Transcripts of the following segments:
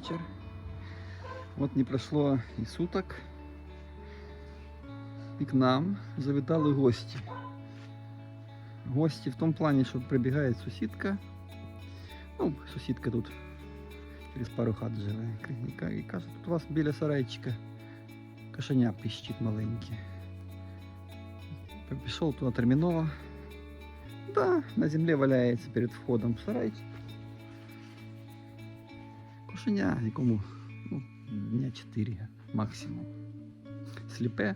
вечер. Вот не прошло и суток. И к нам завітали гості. Гості в тому плані, що прибігає сусідка. Ну, сусідка тут через пару хат живе. І ка- І каже, тут у вас біля сарайчика кошеня пищить маленьке. Пішов туди терміново. Да, на землі валяється перед входом в сарайчик. Кошеня, якому ну, дня 4 максимум. Сліпе,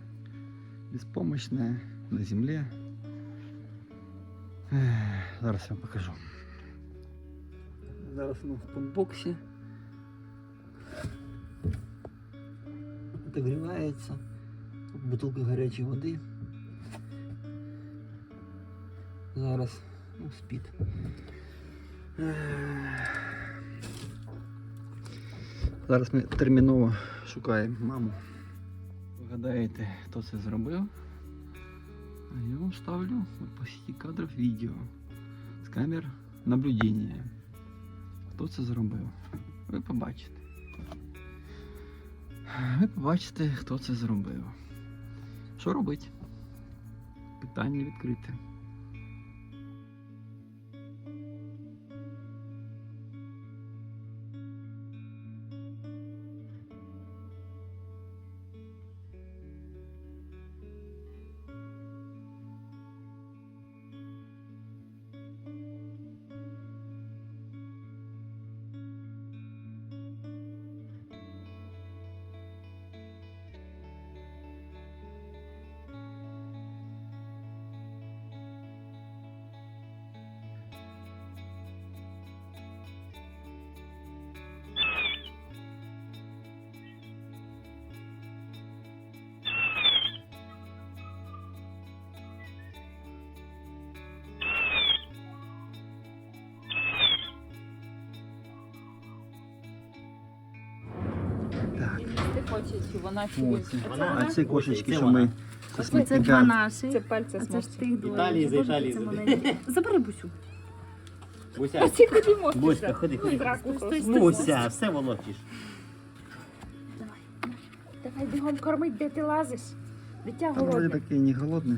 безпомощне, на землі. Ех, Зараз я вам покажу. Зараз воно в пунбоксі. Отогрівається. Тут бутилка гарячої води. Зараз ну, спить. Зараз ми терміново шукаємо маму. Ви гадаєте, хто це зробив? А я вам ставлю по сети кадрів відео з камер наблюдення. Хто це зробив? Ви побачите. Ви побачите, хто це зробив. Що робить? Питання відкрите. Ти чи вона чи він? А ці кошечки, що ми Це це два смітника. наші. Це пальця А це ж тих двоє. Італії, за Боже, Італії це забери. бусю. Буся, А ти куди можеш? Буська, ходи, ходи. Стой, стой. Буся, все волочиш. Давай. Давай бігом кормить, де ти лазиш. Дитя Та голодне. такий не голодний.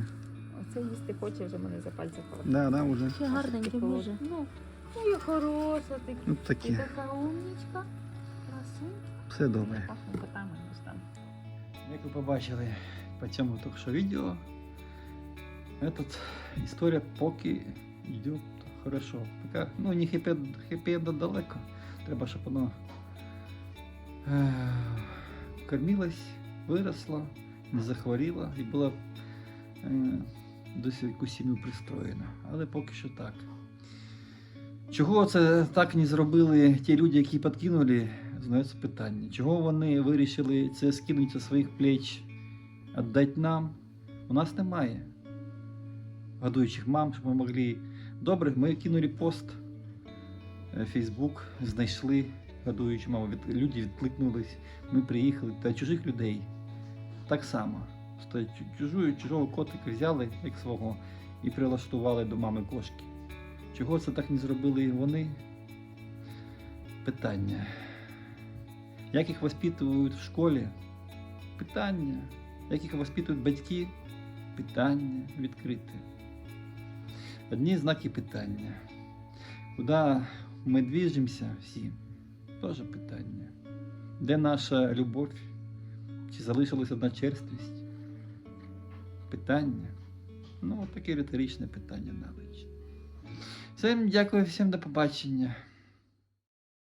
Оце їсти хоче, вже мене за пальця хватить. Да, да, уже. Ще гарненький, боже. Ну, ну і хороша ти. Ну Ти такі. така умнічка. Красунька. Все добре. Пахне котами. Як ви побачили по цьому тільки що відео, этот, історія поки йде хорошо. Поки, ну, не хепі- далеко. Треба, щоб воно е, кормилось, виросло, не захворіло і було е, досі якусь сім'ю пристроєно. Але поки що так. Чого це так не зробили ті люди, які підкинули, знається питання. Чого вони вирішили це скинути зі своїх плеч, віддати нам? У нас немає годуючих мам, щоб ми могли. Добре, ми кинули пост Фейсбук, знайшли годуючу маму. Від... Люди відкликнулись, ми приїхали та чужих людей. Так само. Чужу, чужого котика взяли, як свого, і прилаштували до мами кошки. Чого це так не зробили вони? Питання. Як їх воспитують в школі? Питання. Як їх воспитують батьки? Питання відкрите. Одні знаки питання. Куди ми движемося всі? Теж питання. Де наша любов? Чи залишилась одна черствість? Питання. Ну, таке риторичне питання навіть. Всім дякую, всім до побачення.